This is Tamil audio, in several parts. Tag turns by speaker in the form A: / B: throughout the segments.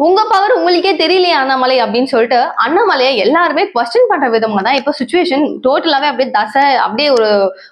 A: உங்க பவர் உங்களுக்கே தெரியலையா அண்ணாமலை அப்படின்னு சொல்லிட்டு அண்ணாமலையை எல்லாருமே கொஸ்டின் பண்ற விதமா தான். இப்போ சுச்சுவேஷன் டோட்டலாவே அப்படியே தசை அப்படியே ஒரு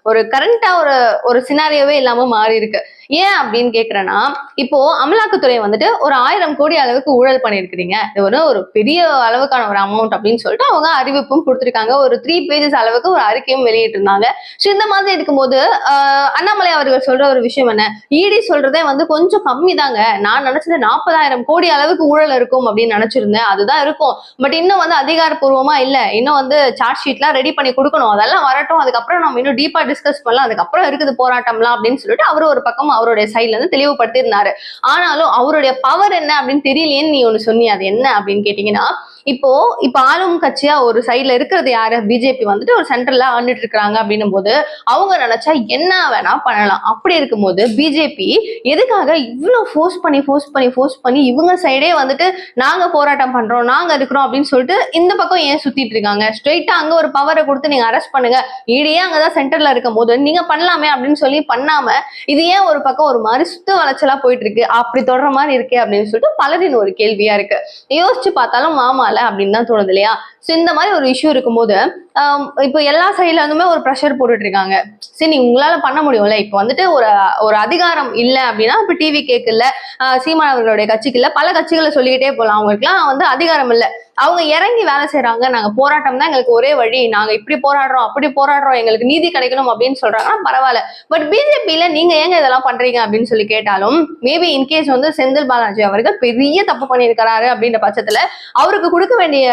A: ஒரு கரண்டா ஒரு ஒரு சினாரியோவே இல்லாம மாறி இருக்கு. ஏன் அப்படின்னு கேக்குறேன்னா இப்போ அமலாக்கத்துறை வந்துட்டு ஒரு ஆயிரம் கோடி அளவுக்கு ஊழல் பண்ணிருக்கிறீங்க இது ஒரு ஒரு பெரிய அளவுக்கான ஒரு அமௌண்ட் அப்படின்னு சொல்லிட்டு அவங்க அறிவிப்பும் கொடுத்துருக்காங்க. ஒரு த்ரீ பேஜஸ் அளவுக்கு ஒரு அறிக்கையும் வெளியிட்டிருந்தாங்க. ஸோ இந்த மாதிரி இருக்கும்போது ஆஹ், அண்ணாமலை அவர்கள் சொல்ற ஒரு விஷயம் என்ன? இடி சொல்றதே வந்து கொஞ்சம் கம்மி தாங்க நான் நினைச்சது நாற்பதாயிரம் கோடி அளவுக்கு ஊழல் இருக்கும் அப்படின்னு நினைச்சிருந்தேன். அதுதான் இருக்கும். பட் இன்னும் வந்து அதிகாரப்பூர்வமா இல்ல. இன்னும் வந்து சார்ஜ் ஷீட்லாம் ரெடி பண்ணி கொடுக்கணும். அதெல்லாம் வரட்டும். அதுக்கப்புறம் நம்ம இன்னும் டீப்பா டிஸ்கஸ் பண்ணலாம். அதுக்கப்புறம் இருக்குது போராட்டம்லாம் அப்படின்னு சொல்லிட்டு அவர் ஒரு பக்கம் அவருடைய சைட்ல இருந்து தெளிவுபடுத்தியிருந்தாரு. ஆனாலும் அவருடைய பவர் என்ன அப்படின்னு தெரியலையேன்னு நீ ஒன்னு சொன்னி அது என்ன அப்படின்னு கேட்டீங்கன்னா இப்போ இப்போ ஆளும் கட்சியா ஒரு சைட்ல இருக்கிறது யாரு? பிஜேபி வந்துட்டு ஒரு சென்ட்ரல்ல ஆண்டுட்டு இருக்கிறாங்க அப்படின்னும் போது அவங்க நினைச்சா என்ன வேணா பண்ணலாம். அப்படி இருக்கும்போது பிஜேபி எதுக்காக இவ்வளவு ஃபோர்ஸ் பண்ணி ஃபோர்ஸ் பண்ணி ஃபோர்ஸ் பண்ணி இவங்க சைடே வந்துட்டு நாங்க போராட்டம் பண்றோம் நாங்க இருக்கிறோம் அப்படின்னு சொல்லிட்டு இந்த பக்கம் ஏன் சுத்திட்டு இருக்காங்க? ஸ்ட்ரெயிட்டா அங்க ஒரு பவரை கொடுத்து நீங்க அரெஸ்ட் பண்ணுங்க. ஈடியே அங்கதான் சென்டர்ல இருக்கும் போது நீங்க பண்ணலாமே அப்படின்னு சொல்லி பண்ணாம இது ஏன் ஒரு பக்கம் ஒரு மாதிரி சுத்த வளர்ச்சலா போயிட்டு இருக்கு? அப்படி தொடர மாதிரி இருக்கே அப்படின்னு சொல்லிட்டு பலரின் ஒரு கேள்வியா இருக்கு. யோசிச்சு பார்த்தாலும் மாமால அப்படின்னு தான் தோணுது இல்லையா? ஸோ இந்த மாதிரி ஒரு இஷ்யூ இருக்கும்போது இப்போ எல்லா சைட்ல இருந்துமே ஒரு ப்ரெஷர் போட்டுட்டு இருக்காங்க. சரி நீ உங்களால பண்ண முடியும்ல? இப்போ வந்துட்டு ஒரு ஒரு அதிகாரம் இல்லை அப்படின்னா இப்போ டிவி கேட்கல சீமான் அவர்களுடைய கட்சிக்கு இல்லை பல கட்சிகளை சொல்லிக்கிட்டே போகலாம் அவங்களுக்குலாம் வந்து அதிகாரம் இல்லை. அவங்க இறங்கி வேலை செய்யறாங்க நாங்க போராட்டம் தான் எங்களுக்கு ஒரே வழி. நாங்க இப்படி போராடுறோம் அப்படி போராடுறோம் எங்களுக்கு நீதி கிடைக்கணும் அப்படின்னு சொல்றாங்கன்னா பரவாயில்ல. பட் பிஜேபியில நீங்க ஏங்க இதெல்லாம் பண்றீங்க அப்படின்னு சொல்லி கேட்டாலும் மேபி இன்கேஸ் வந்து செந்தில் பாலாஜி அவர்கள் பெரிய தப்பு பண்ணியிருக்கிறாரு அப்படின்ற பட்சத்துல அவருக்கு கொடுக்க வேண்டிய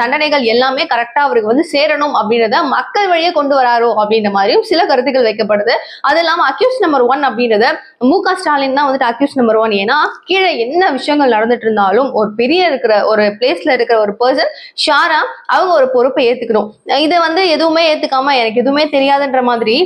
A: தண்டனைகள் எல்லாமே கரெக்டா அவருக்கு வந்து சேரணும் அப்படின்றத மக்கள் வழியே கொண்டு வராரோ அப்படின்ற மாதிரியும் சில கருத்துக்கள் வைக்கப்படுது. அது இல்லாம அக்யூஸ் நம்பர் ஒன் அப்படின்றத மு க ஸ்டாலின் தான் வந்துட்டு அக்யூஸ் நம்பர் ஒன் ஏன்னா கீழே என்ன விஷயங்கள் நடந்துட்டு இருந்தாலும் ஒரு பெரிய இருக்கிற ஒரு பிளேஸ்ல இருக்கிற ஒரு பர்சன் ஷாரா அவங்க ஒரு பொறுப்பை ஏத்துக்கணும். இதை வந்து எதுவுமே ஏத்துக்காம எனக்கு எதுவுமே தெரியாதுன்ற மாதிரி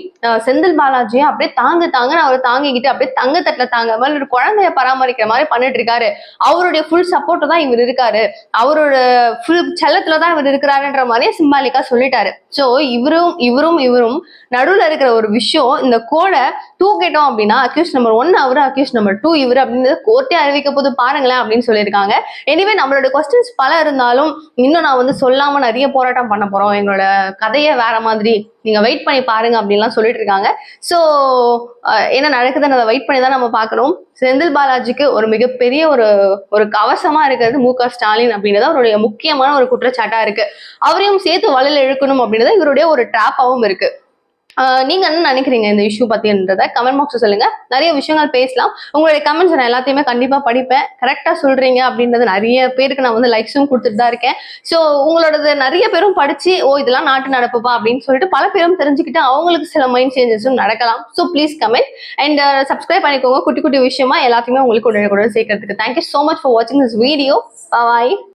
A: செந்தில் பாலாஜி அப்படியே தாங்க தாங்கன்னு அவர் தாங்கிக்கிட்டு அப்படியே தங்க தட்டுல தாங்க மாதிரி ஒரு குழந்தைய பராமரிக்கிற மாதிரி பண்ணிட்டு இருக்காரு. அவருடைய ஃபுல் சப்போர்ட் தான் இவர் இருக்காரு. அவரோட ஃபுல் செல்லத்துல தான் இவர் இருக்கிறாருன்ற மாதிரியே சிம்பாலிக்கா சொல்லிட்டாரு. ஸோ இவரும் இவரும் இவரும் நடுவில் இருக்கிற ஒரு விஷயம் இந்த கோடை தூக்கிட்டோம் அப்படின்னா அக்யூஸ் நம்பர் ஒன் அவரு அக்யூஸ் நம்பர் டூ இவர் அப்படின்றது கோர்ட்டே அறிவிக்க போது பாருங்களேன் அப்படின்னு சொல்லியிருக்காங்க. எனிவே நம்மளோட கொஸ்டின்ஸ் பல இருந்தாலும் இன்னும் நான் வந்து சொல்லாம நிறைய போராட்டம் பண்ண போறோம். எங்களோட கதையை வேற மாதிரி நீங்க வெயிட் பண்ணி பாருங்க அப்படின்லாம் சொல்லிட்டு இருக்காங்க. ஸோ என்ன நடக்குதுன்னு அதை வெயிட் பண்ணி தான் நம்ம பார்க்கணும். செந்தில் பாலாஜிக்கு ஒரு மிகப்பெரிய ஒரு ஒரு கவசமா இருக்கிறது மு க ஸ்டாலின் அப்படின்றது அவருடைய முக்கியமான ஒரு குற்றச்சாட்டா இருக்கு. அவரையும் சேர்த்து வலையில் இழுக்கணும் அப்படின்றது இவருடைய ஒரு ட்ராப்பாவும் இருக்கு. நீங்க என்ன நினைக்கிறீங்க இந்த இஷ்யூ பத்தின்றத கமெண்ட் பாக்ஸ் சொல்லுங்க. நிறைய விஷயங்கள் பேசலாம். உங்களுடைய கமெண்ட்ஸ் நான் எல்லாத்தையுமே கண்டிப்பா படிப்பேன். கரெக்டா சொல்றீங்க அப்படின்றது நிறைய பேருக்கு நான் வந்து லைக்ஸும் கொடுத்துட்டு தான் இருக்கேன். ஸோ உங்களோடது நிறைய பேரும் படிச்சு ஓ இதெல்லாம் நாட்டு நடப்புப்பா அப்படின்னு சொல்லிட்டு பல பேரும் தெரிஞ்சுக்கிட்டு அவங்களுக்கு சில மைண்ட் சேஞ்சஸும் நடக்கலாம். So please comment and subscribe பண்ணிக்கோங்க. குட்டி குட்டி விஷயமா எல்லாத்தையுமே உங்களுக்கு உடனே கூட சேர்க்கறதுக்கு thank you so much for வாட்சிங் திஸ் வீடியோ பாய்